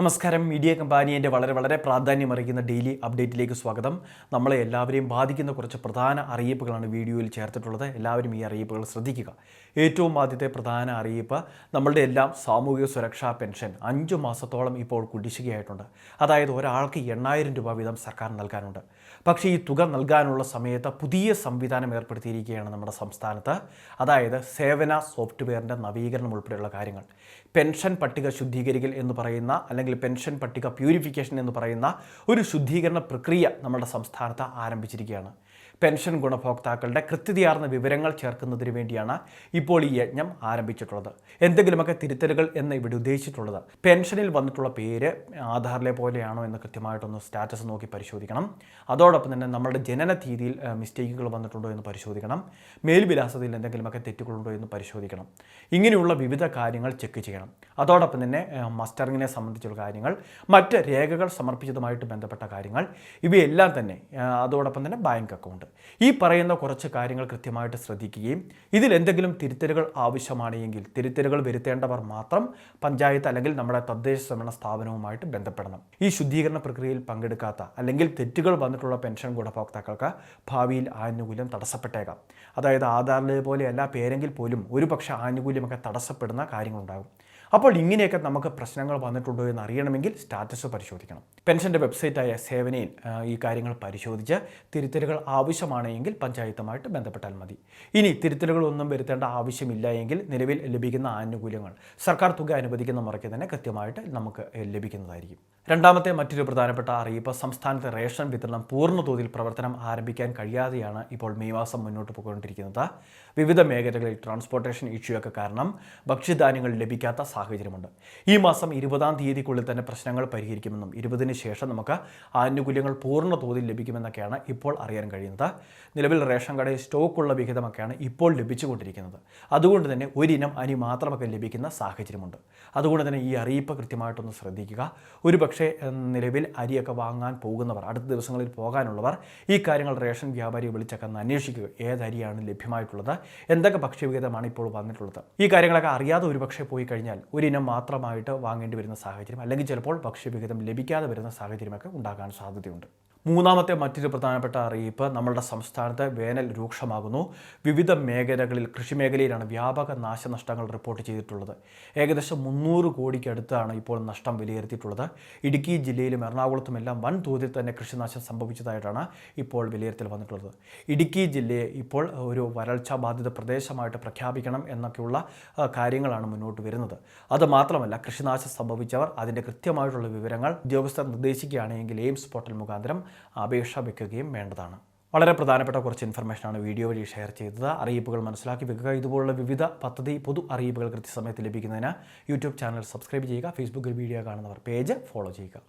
നമസ്കാരം. മീഡിയ കമ്പാനിയന്റെ വളരെ വളരെ പ്രാധാന്യം പ്രാധാന്യമറിയിക്കുന്ന ഡെയിലി അപ്ഡേറ്റിലേക്ക് സ്വാഗതം. നമ്മളെ എല്ലാവരെയും ബാധിക്കുന്ന കുറച്ച് പ്രധാന അറിയിപ്പുകളാണ് വീഡിയോയിൽ ചേർത്തിട്ടുള്ളത്. എല്ലാവരും ഈ അറിയിപ്പുകൾ ശ്രദ്ധിക്കുക. ഏറ്റവും ആദ്യത്തെ പ്രധാന അറിയിപ്പ് നമ്മളുടെ എല്ലാം സാമൂഹിക സുരക്ഷാ പെൻഷൻ അഞ്ച് മാസത്തോളം ഇപ്പോൾ കുടിശ്ശികയായിട്ടുണ്ട്. അതായത് ഒരാൾക്ക് എണ്ണായിരം രൂപ വീതം സർക്കാർ നൽകാനുണ്ട്. പക്ഷേ ഈ തുക നൽകാനുള്ള സമയത്ത് പുതിയ സംവിധാനം ഏർപ്പെടുത്തിയിരിക്കുകയാണ് നമ്മുടെ സംസ്ഥാനത്ത്. അതായത് സേവന സോഫ്റ്റ്വെയറിന്റെ നവീകരണം ഉൾപ്പെടെയുള്ള കാര്യങ്ങൾ. പെൻഷൻ പട്ടിക ശുദ്ധീകരിക്കൽ എന്ന് പറയുന്ന അല്ലെങ്കിൽ പെൻഷൻ പട്ടിക പ്യൂരിഫിക്കേഷൻ എന്ന് പറയുന്ന ഒരു ശുദ്ധീകരണ പ്രക്രിയ നമ്മുടെ സംസ്ഥാനത്ത് ആരംഭിച്ചിരിക്കുകയാണ്. പെൻഷൻ ഗുണഭോക്താക്കളുടെ കൃത്യതയാർന്ന വിവരങ്ങൾ ചേർക്കുന്നതിന് വേണ്ടിയാണ് ഇപ്പോൾ ഈ യജ്ഞം ആരംഭിച്ചിട്ടുള്ളത്. എന്തെങ്കിലുമൊക്കെ തിരുത്തലുകൾ എന്ന് ഇവിടെ ഉദ്ദേശിച്ചിട്ടുള്ളത്. പെൻഷനിൽ വന്നിട്ടുള്ള പേര് ആധാറിലെ പോലെയാണോ എന്ന് കൃത്യമായിട്ടൊന്ന് സ്റ്റാറ്റസ് നോക്കി പരിശോധിക്കണം. അതോടൊപ്പം തന്നെ നമ്മുടെ ജനന തീയതിയിൽ മിസ്റ്റേക്കുകൾ വന്നിട്ടുണ്ടോ എന്ന് പരിശോധിക്കണം. മേൽവിലാസത്തിൽ എന്തെങ്കിലുമൊക്കെ തെറ്റുകളുണ്ടോ എന്ന് പരിശോധിക്കണം. ഇങ്ങനെയുള്ള വിവിധ കാര്യങ്ങൾ ചെക്ക് ചെയ്യണം. അതോടൊപ്പം തന്നെ മസ്റ്ററിങ്ങിനെ സംബന്ധിച്ചുള്ള കാര്യങ്ങൾ മറ്റ് രേഖകൾ സമർപ്പിച്ചതുമായിട്ട് ബന്ധപ്പെട്ട കാര്യങ്ങൾ ഇവയെല്ലാം തന്നെ അതോടൊപ്പം തന്നെ ബാങ്ക് അക്കൗണ്ട്. ഈ പറയുന്ന കുറച്ച് കാര്യങ്ങൾ കൃത്യമായിട്ട് ശ്രദ്ധിക്കുകയും ഇതിൽ എന്തെങ്കിലും തിരുത്തലുകൾ ആവശ്യമാണെങ്കിൽ തിരുത്തലുകൾ വരുത്തേണ്ടവർ മാത്രം പഞ്ചായത്ത് അല്ലെങ്കിൽ നമ്മുടെ തദ്ദേശ സ്വയംഭരണ സ്ഥാപനവുമായിട്ട് ബന്ധപ്പെടണം. ഈ ശുദ്ധീകരണ പ്രക്രിയയിൽ പങ്കെടുക്കാത്ത അല്ലെങ്കിൽ തെറ്റുകൾ വന്നിട്ടുള്ള പെൻഷൻ ഗുണഭോക്താക്കൾക്ക് ഭാവിയിൽ ആനുകൂല്യം തടസ്സപ്പെട്ടേക്കാം. അതായത് ആധാറിലെ പോലെയല്ല പേരെങ്കിൽ പോലും ഒരുപക്ഷെ ആനുകൂല്യമൊക്കെ തടസ്സപ്പെടുന്ന കാര്യങ്ങളുണ്ടാകും. അപ്പോൾ ഇങ്ങനെയൊക്കെ നമുക്ക് പ്രശ്നങ്ങൾ വന്നിട്ടുണ്ടോ എന്ന് അറിയണമെങ്കിൽ സ്റ്റാറ്റസ് പരിശോധിക്കണം. പെൻഷന്റെ വെബ്സൈറ്റായ സേവനയിൽ ഈ കാര്യങ്ങൾ പരിശോധിച്ച് തിരുത്തലുകൾ ആവശ്യമാണെങ്കിൽ പഞ്ചായത്തുമായിട്ട് ബന്ധപ്പെട്ടാൽ മതി. ഇനി തിരുത്തലുകളൊന്നും വരുത്തേണ്ട ആവശ്യമില്ല എങ്കിൽ നിലവിൽ ലഭിക്കുന്ന ആനുകൂല്യങ്ങൾ സർക്കാർ തുക അനുവദിക്കുന്ന മുറയ്ക്ക് തന്നെ കൃത്യമായിട്ട് നമുക്ക് ലഭിക്കുന്നതായിരിക്കും. രണ്ടാമത്തെ മറ്റൊരു പ്രധാനപ്പെട്ട അറിയിപ്പ് സംസ്ഥാനത്തെ റേഷൻ വിതരണം പൂർണ തോതിൽ പ്രവർത്തനം ആരംഭിക്കാൻ കഴിയാതെയാണ് ഇപ്പോൾ മെയ് മാസം മുന്നോട്ട് പോയിക്കൊണ്ടിരിക്കുന്നത്. വിവിധ മേഖലകളിൽ ട്രാൻസ്പോർട്ടേഷൻ ഇഷ്യൂ ഒക്കെ കാരണം ഭക്ഷ്യധാന്യങ്ങൾ ലഭിക്കാത്ത സാഹചര്യമുണ്ട്. ഈ മാസം ഇരുപതാം തീയതിക്കുള്ളിൽ തന്നെ പ്രശ്നങ്ങൾ പരിഹരിക്കുമെന്നും ഇരുപതിന് ശേഷം നമുക്ക് ആനുകൂല്യങ്ങൾ പൂർണ തോതിൽ ലഭിക്കുമെന്നൊക്കെയാണ് ഇപ്പോൾ അറിയാൻ കഴിയുന്നത്. നിലവിൽ റേഷൻ കടയിൽ സ്റ്റോക്കുള്ള വിഹിതമൊക്കെയാണ് ഇപ്പോൾ ലഭിച്ചുകൊണ്ടിരിക്കുന്നത്. അതുകൊണ്ട് തന്നെ ഒരിനം അനി മാത്രമൊക്കെ ലഭിക്കുന്ന സാഹചര്യമുണ്ട്. അതുകൊണ്ട് തന്നെ ഈ അറിയിപ്പ് കൃത്യമായിട്ടൊന്ന് ശ്രദ്ധിക്കുക. ഒരുപക്ഷെ നിലവിൽ അരിയൊക്കെ വാങ്ങാൻ പോകുന്നവർ അടുത്ത ദിവസങ്ങളിൽ പോകാനുള്ളവർ ഈ കാര്യങ്ങൾ റേഷൻ വ്യാപാരിയെ വിളിച്ചൊക്കെ ഒന്ന് അന്വേഷിക്കുക. ഏത് ലഭ്യമായിട്ടുള്ളത്? എന്തൊക്കെ ഭക്ഷ്യവിഹിതമാണ് ഇപ്പോൾ വന്നിട്ടുള്ളത്? ഈ കാര്യങ്ങളൊക്കെ അറിയാതെ ഒരുപക്ഷെ പോയി കഴിഞ്ഞാൽ ഒരിനം മാത്രമായിട്ട് വാങ്ങേണ്ടി വരുന്ന സാഹചര്യം അല്ലെങ്കിൽ ചിലപ്പോൾ ഭക്ഷ്യവിഹിതം ലഭിക്കാതെ വരുന്ന സാഹചര്യമൊക്കെ ഉണ്ടാകാൻ സാധ്യതയുണ്ട്. മൂന്നാമത്തെ മറ്റൊരു പ്രധാനപ്പെട്ട അറിയിപ്പ് നമ്മളുടെ സംസ്ഥാനത്ത് വേനൽ രൂക്ഷമാകുന്നു. വിവിധ മേഖലകളിൽ കൃഷി മേഖലയിലാണ് വ്യാപക നാശനഷ്ടങ്ങൾ റിപ്പോർട്ട് ചെയ്തിട്ടുള്ളത്. ഏകദേശം മുന്നൂറ് കോടിക്കടുത്താണ് ഇപ്പോൾ നഷ്ടം വിലയിരുത്തിയിട്ടുള്ളത്. ഇടുക്കി ജില്ലയിലും എറണാകുളത്തുമെല്ലാം വൻ തോതിൽ തന്നെ കൃഷിനാശം സംഭവിച്ചതായിട്ടാണ് ഇപ്പോൾ വിലയിരുത്തൽ വന്നിട്ടുള്ളത്. ഇടുക്കി ജില്ലയെ ഇപ്പോൾ ഒരു വരൾച്ച ബാധിത പ്രദേശമായിട്ട് പ്രഖ്യാപിക്കണം എന്നൊക്കെയുള്ള കാര്യങ്ങളാണ് മുന്നോട്ട് വരുന്നത്. അത് മാത്രമല്ല കൃഷിനാശം സംഭവിച്ചവർ അതിന്റെ കൃത്യമായിട്ടുള്ള വിവരങ്ങൾ ഉദ്യോഗസ്ഥർ നിർദ്ദേശിക്കുകയാണെങ്കിൽ എയിംസ് പോർട്ടൽ മുഖാന്തരം അപേക്ഷ വെക്കുകയും വേണ്ടതാണ്. വളരെ പ്രധാനപ്പെട്ട കുറച്ച് ഇൻഫർമേഷനാണ് വീഡിയോ വഴി ഷെയർ ചെയ്തത്. അറിയിപ്പുകൾ മനസ്സിലാക്കി വെക്കുക. ഇതുപോലുള്ള വിവിധ പദ്ധതി പൊതു അറിയിപ്പുകൾ കൃത്യസമയത്ത് ലഭിക്കുന്നതിന് യൂട്യൂബ് ചാനൽ സബ്സ്ക്രൈബ് ചെയ്യുക. ഫേസ്ബുക്കിൽ വീഡിയോ കാണുന്നവർ പേജ് ഫോളോ ചെയ്യുക.